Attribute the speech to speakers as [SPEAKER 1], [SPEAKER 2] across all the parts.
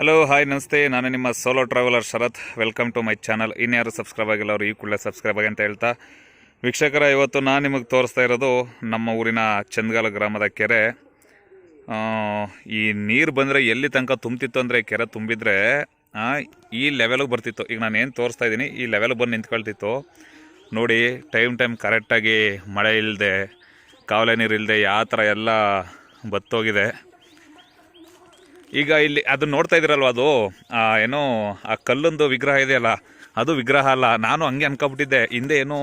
[SPEAKER 1] Hello hi ನಮಸ್ತೆ. ನಾನು ನಿಮ್ಮ solo traveller Sharath. Welcome to my channel ಇನ್ಯಾರು ಸಬ್ಸ್ಕ್ರೈಬ್ ಆಗಿಲ್ಲ ಅವರು ಈ ಕೂಡಲೇ ಸಬ್ಸ್ಕ್ರೈಬ್ ಆಗಿ ಅಂತ ಹೇಳ್ತಾ. ವೀಕ್ಷಕರ, ಇವತ್ತು ನಾನು ನಿಮಗೆ ತೋರಿಸ್ತಾ ಇರೋದು ನಮ್ಮ ಊರಿನ ಚಂದಗಾಲ ಗ್ರಾಮದ ಕೆರೆ. ಈ ನೀರು ಬಂದರೆ ಎಲ್ಲಿ ತನಕ ತುಂಬ್ತಿತ್ತು ಅಂದರೆ ಕೆರೆ ತುಂಬಿದ್ರೆ ಈ ಲೆವೆಲ್ಗೆ ಬರ್ತಿತ್ತು. ಈಗ ನಾನು ಏನು ತೋರಿಸ್ತಾ ಇದ್ದೀನಿ, ಈ ಲೆವೆಲ್ಗೆ ಬಂದು ನಿಂತ್ಕೊಳ್ತಿತ್ತು. ನೋಡಿ ಟೈಮ್ ಟೈಮ್ ಕರೆಕ್ಟಾಗಿ ಮಳೆ ಇಲ್ಲದೆ ಕಾವಲೆ ನೀರು ಇಲ್ಲದೆ ಯಾವ ಥರ ಎಲ್ಲ ಬತ್ತೋಗಿದೆ. ಈಗ ಇಲ್ಲಿ ಅದು ನೋಡ್ತಾ ಇದ್ದೀರಲ್ವ ಅದು? ಏನೋ, ಆ ಕಲ್ಲೊಂದು ವಿಗ್ರಹ ಇದೆಯಲ್ಲ, ಅದು ವಿಗ್ರಹ ಅಲ್ಲ. ನಾನು ಹಂಗೆ ಅನ್ಕೊಬಿಟ್ಟಿದ್ದೆ ಹಿಂದೆ ಏನೋ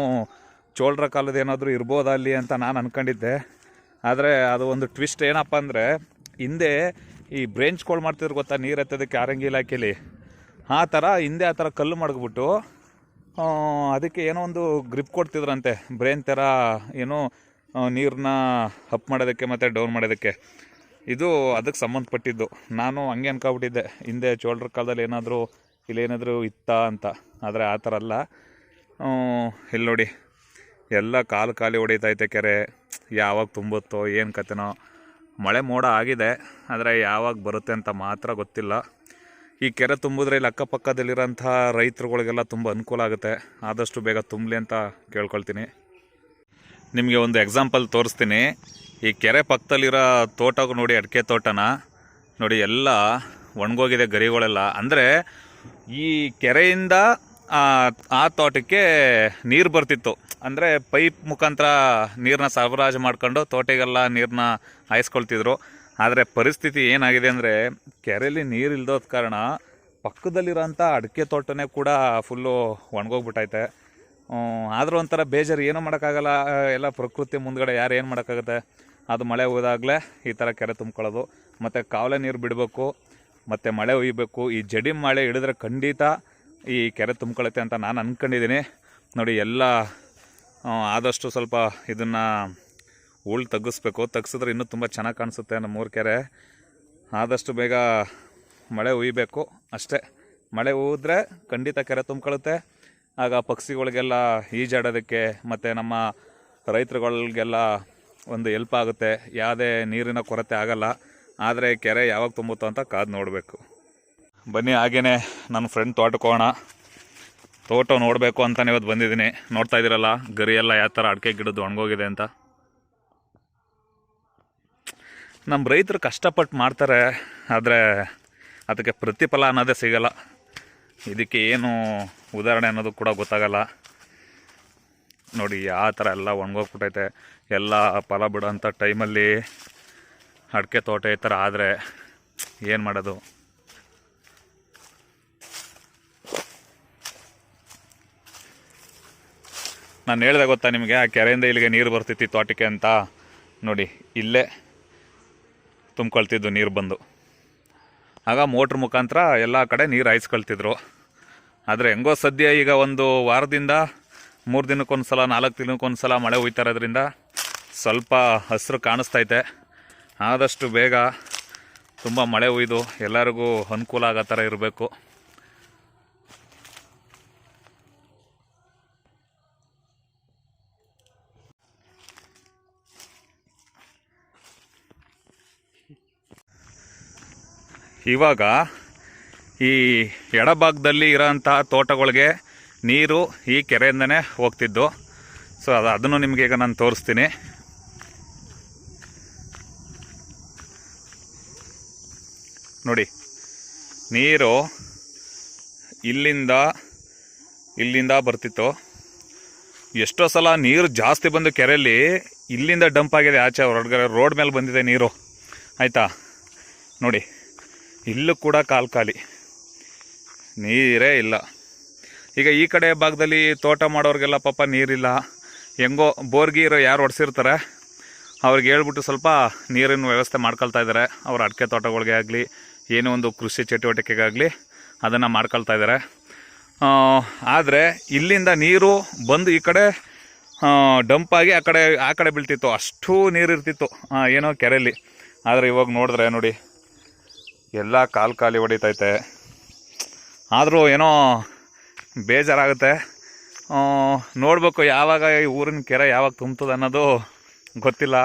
[SPEAKER 1] ಚೋಳರ ಕಾಲದ ಏನಾದರೂ ಇರ್ಬೋದ ಅಲ್ಲಿ ಅಂತ ನಾನು ಅನ್ಕೊಂಡಿದ್ದೆ. ಆದರೆ ಅದು ಒಂದು ಟ್ವಿಸ್ಟ್ ಏನಪ್ಪ ಅಂದರೆ, ಹಿಂದೆ ಈ ಬ್ರೇಂಚ್ಗಳು ಮಾಡ್ತಿದ್ರು ಗೊತ್ತಾ, ನೀರು ಎತ್ತೋದಕ್ಕೆ ಆರಂಗಿ ಇಲಾಖೆಯಲ್ಲಿ ಆ ಥರ ಹಿಂದೆ ಆ ಥರ ಕಲ್ಲು ಮಡಗ್ಬಿಟ್ಟು ಅದಕ್ಕೆ ಏನೋ ಒಂದು ಗ್ರಿಪ್ ಕೊಡ್ತಿದ್ರಂತೆ. ಬ್ರೇನ್ ಥರ ಏನೋ ನೀರನ್ನ ಅಪ್ ಮಾಡೋದಕ್ಕೆ ಮತ್ತು ಡೌನ್ ಮಾಡೋದಕ್ಕೆ. ಇದು ಅದಕ್ಕೆ ಸಂಬಂಧಪಟ್ಟಿದ್ದು. ನಾನು ಹಂಗೆ ಅನ್ಕೊಬಿಟ್ಟಿದ್ದೆ. ಹಿಂದೆ ಚೋಳರ ಕಾಲದಲ್ಲಿ ಏನಾದರೂ ಇಲ್ಲೇನಾದರೂ ಇತ್ತ ಅಂತ. ಆದರೆ ಆ ಥರ ಅಲ್ಲ. ಇಲ್ಲಿ ನೋಡಿ. ಎಲ್ಲ ಕಾಲು ಖಾಲಿ ಹೊಡಿತೈತೆ ಕೆರೆ. ಯಾವಾಗ ತುಂಬುತ್ತೋ, ಏನು ಕತೆನೋ. ಮಳೆ ಮೋಡ ಆಗಿದೆ. ಆದರೆ ಯಾವಾಗ ಬರುತ್ತೆ ಅಂತ ಮಾತ್ರ ಗೊತ್ತಿಲ್ಲ. ಈ ಕೆರೆ ತುಂಬಿದ್ರೆ ಇಲ್ಲಿ ಅಕ್ಕಪಕ್ಕದಲ್ಲಿರೋಂಥ ರೈತರುಗಳಿಗೆಲ್ಲ ತುಂಬ ಅನುಕೂಲ ಆಗುತ್ತೆ. ಆದಷ್ಟು ಬೇಗ ತುಂಬಲಿ ಅಂತ ಕೇಳ್ಕೊಳ್ತೀನಿ. ನಿಮಗೆ ಒಂದು ಎಕ್ಸಾಂಪಲ್ ತೋರಿಸ್ತೀನಿ. ಈ ಕೆರೆ ಪಕ್ಕದಲ್ಲಿರೋ ತೋಟಕ್ಕೆ ನೋಡಿ, ಅಡಿಕೆ ತೋಟನ ನೋಡಿ, ಎಲ್ಲ ಒಣಗೋಗಿದೆ ಗರಿಗಳೆಲ್ಲ. ಅಂದರೆ ಈ ಕೆರೆಯಿಂದ, ಆ ತೋಟಕ್ಕೆ ನೀರು ಬರ್ತಿತ್ತು. ಅಂದರೆ ಪೈಪ್ ಮುಖಾಂತರ ನೀರನ್ನ ಸರಬರಾಜು ಮಾಡ್ಕೊಂಡು ತೋಟಗೆಲ್ಲ ನೀರನ್ನ ಹಾಯಿಸ್ಕೊಳ್ತಿದ್ರು. ಆದರೆ ಪರಿಸ್ಥಿತಿ ಏನಾಗಿದೆ ಅಂದರೆ ಕೆರೆಯಲ್ಲಿ ನೀರು ಇಲ್ದೋದ ಕಾರಣ ಪಕ್ಕದಲ್ಲಿರೋಂಥ ಅಡಿಕೆ ತೋಟನೇ ಕೂಡ ಫುಲ್ಲು ಒಣಗೋಗ್ಬಿಟ್ಟೈತೆ ಆದರೂ ಒಂಥರ ಬೇಜಾರು, ಏನೂ ಮಾಡೋಕ್ಕಾಗಲ್ಲ, ಎಲ್ಲ ಪ್ರಕೃತಿ ಮುಂದ್ಗಡೆ ಯಾರು ಏನು ಮಾಡೋಕ್ಕಾಗುತ್ತೆ? ಅದು ಮಳೆ ಹೋದಾಗಲೇ ಈ ಥರ ಕೆರೆ ತುಂಬ್ಕೊಳ್ಳೋದು, ಮತ್ತು ಕಾವಲೆ ನೀರು ಬಿಡಬೇಕು, ಮತ್ತು ಮಳೆ ಒಯ್ಯಬೇಕು ಈ ಜಡಿ ಮಳೆ ಹಿಡಿದ್ರೆ ಖಂಡಿತ ಈ ಕೆರೆ ತುಂಬ್ಕೊಳ್ಳುತ್ತೆ ಅಂತ ನಾನು ಅಂದ್ಕೊಂಡಿದ್ದೀನಿ ನೋಡಿ, ಎಲ್ಲ ಆದಷ್ಟು ಸ್ವಲ್ಪ ಇದನ್ನು ಉಳ್ ತಗ್ಗಿಸ್ಬೇಕು. ತಗ್ಸಿದ್ರೆ ಇನ್ನೂ ತುಂಬ ಚೆನ್ನಾಗಿ ಕಾಣಿಸುತ್ತೆ ನಮ್ಮೂರ ಕೆರೆ. ಆದಷ್ಟು ಬೇಗ ಮಳೆ ಉಯ್ಬೇಕು ಅಷ್ಟೇ. ಮಳೆ ಹೋದ್ರೆ ಖಂಡಿತ ಕೆರೆ ತುಂಬ್ಕೊಳುತ್ತೆ ಆಗ ಪಕ್ಷಿಗಳಿಗೆಲ್ಲ ಈಜಾಡೋದಕ್ಕೆ, ಮತ್ತು ನಮ್ಮ ರೈತರುಗಳಿಗೆಲ್ಲ ಒಂದು ಹೆಲ್ಪ್ ಆಗುತ್ತೆ. ಯಾವುದೇ ನೀರಿನ ಕೊರತೆ ಆಗಲ್ಲ. ಆದರೆ ಕೆರೆ ಯಾವಾಗ ತುಂಬುತ್ತೋ ಅಂತ ಕಾದು ನೋಡಬೇಕು. ಬನ್ನಿ ಹಾಗೇನೆ ನನ್ನ ಫ್ರೆಂಡ್ ತೋಟಕ್ಕೆ ಹೋಗೋಣ. ತೋಟ ನೋಡಬೇಕು ಅಂತಲೇ ಇವತ್ತು ಬಂದಿದ್ದೀನಿ. ನೋಡ್ತಾ ಇದ್ದೀರಲ್ಲ, ಗರಿ ಎಲ್ಲ ಯಾವ ಥರ ಅಡಿಕೆ ಗಿಡದ್ದು ಒಣಗೋಗಿದೆ ಅಂತ. ನಮ್ಮ ರೈತರು ಕಷ್ಟಪಟ್ಟು ಮಾಡ್ತಾರೆ, ಆದರೆ ಅದಕ್ಕೆ ಪ್ರತಿಫಲ ಅನ್ನೋದೇ ಸಿಗಲ್ಲ. ಇದಕ್ಕೆ ಏನು ಉದಾಹರಣೆ ಅನ್ನೋದು ಕೂಡ ಗೊತ್ತಾಗಲ್ಲ. ನೋಡಿ ಯಾವ ಥರ ಎಲ್ಲ ಒಣಗೋಗ್ಬಿಟ್ಟೈತೆ. ಎಲ್ಲ ಫಲ ಬಿಡೋಂಥ ಟೈಮಲ್ಲಿ ಅಡಿಕೆ ತೋಟ ಈ ಥರ ಆದರೆ ಏನು ಮಾಡೋದು? ನಾನು ಹೇಳಿದೆ ಗೊತ್ತಾ ನಿಮಗೆ, ಆ ಕೆರೆಯಿಂದ ಇಲ್ಲಿಗೆ ನೀರು ಬರ್ತಿತ್ತು ತೋಟಕ್ಕೆ ಅಂತ. ನೋಡಿ, ಇಲ್ಲೇ ತುಂಬ್ಕೊಳ್ತಿದ್ದು ನೀರು ಬಂದು. ಆಗ ಮೋಟ್ರ್ ಮುಖಾಂತರ ಎಲ್ಲ ಕಡೆ ನೀರು ಹಾಯಿಸ್ಕೊಳ್ತಿದ್ರು. ಆದರೆ ಹೆಂಗೋ ಸದ್ಯ ಈಗ ಒಂದು ವಾರದಿಂದ ಮೂರು ದಿನಕ್ಕೊಂದು ಸಲ ನಾಲ್ಕು ದಿನಕ್ಕೊಂದು ಸಲ ಮಳೆ ಹೋಯ್ತಾ ಇರೋದ್ರಿಂದ ಸ್ವಲ್ಪ ಹಸಿರು ಕಾಣಿಸ್ತೈತೆ. ಆದಷ್ಟು ಬೇಗ ತುಂಬ ಮಳೆ ಹುಯ್ದು ಎಲ್ಲರಿಗೂ ಅನುಕೂಲ ಆಗೋ ಥರ ಇರಬೇಕು. ಇವಾಗ ಈ ಎಡಭಾಗದಲ್ಲಿ ಇರೋಂಥ ತೋಟಗಳಿಗೆ ನೀರು ಈ ಕೆರೆಯಿಂದನೇ ಹೋಗ್ತಿದ್ದು. ಸೊ ಅದು ಅದನ್ನು ನಿಮಗೆ ಈಗ ನಾನು ತೋರಿಸ್ತೀನಿ. ನೋಡಿ, ನೀರು ಇಲ್ಲಿಂದ ಇಲ್ಲಿಂದ ಬರ್ತಿತ್ತು. ಎಷ್ಟೋ ಸಲ ನೀರು ಜಾಸ್ತಿ ಬಂದು ಕೆರೆಯಲ್ಲಿ ಇಲ್ಲಿಂದ ಡಂಪ್ ಆಗಿದೆ, ಆಚೆ ಹೊರಗಡೆ ರೋಡ್ ಮೇಲೆ ಬಂದಿದೆ ನೀರು. ಆಯಿತಾ? ನೋಡಿ, ಇಲ್ಲೂ ಕೂಡ ಕಾಲು ಖಾಲಿ. ನೀರೇ ಇಲ್ಲ. ಈಗ ಈ ಕಡೆ ಭಾಗದಲ್ಲಿ ತೋಟ ಮಾಡೋರಿಗೆಲ್ಲ ಪಾಪ ನೀರಿಲ್ಲ. ಹೆಂಗೋ ಇರೋ ಯಾರು ಹೊಡೆಸಿರ್ತಾರೆ ಅವ್ರಿಗೆ ಹೇಳ್ಬಿಟ್ಟು ಸ್ವಲ್ಪ ನೀರಿನ ವ್ಯವಸ್ಥೆ ಮಾಡ್ಕೊಳ್ತಾ ಇದ್ದಾರೆ ಅವ್ರ ಅಡಿಕೆ ತೋಟಗಳಿಗೆ ಆಗಲಿ, ಏನೋ ಒಂದು ಕೃಷಿ ಚಟುವಟಿಕೆಗಾಗಲಿ ಅದನ್ನು ಮಾಡ್ಕೊಳ್ತಾ ಇದ್ದಾರೆ ಆದರೆ ಇಲ್ಲಿಂದ ನೀರು ಬಂದು ಈ ಕಡೆ ಡಂಪಾಗಿ ಆ ಕಡೆ ಆ ಕಡೆ ಬೀಳ್ತಿತ್ತು. ಅಷ್ಟು ನೀರು ಇರ್ತಿತ್ತು. ಏನೋ ಕೆರೆಯಲ್ಲಿ ಆದರೆ ಇವಾಗ ನೋಡಿದ್ರೆ ನೋಡಿ, ಎಲ್ಲ ಕಾಲು ಖಾಲಿ ಹೊಡಿತೈತೆ. ಆದರೂ ಏನೋ ಬೇಜಾರಾಗುತ್ತೆ. ನೋಡಬೇಕು ಯಾವಾಗ ಈ ಊರಿನ ಕೆರೆ ಯಾವಾಗ ತುಂಬ್ತದೆ ಅನ್ನೋದು ಗೊತ್ತಿಲ್ಲ.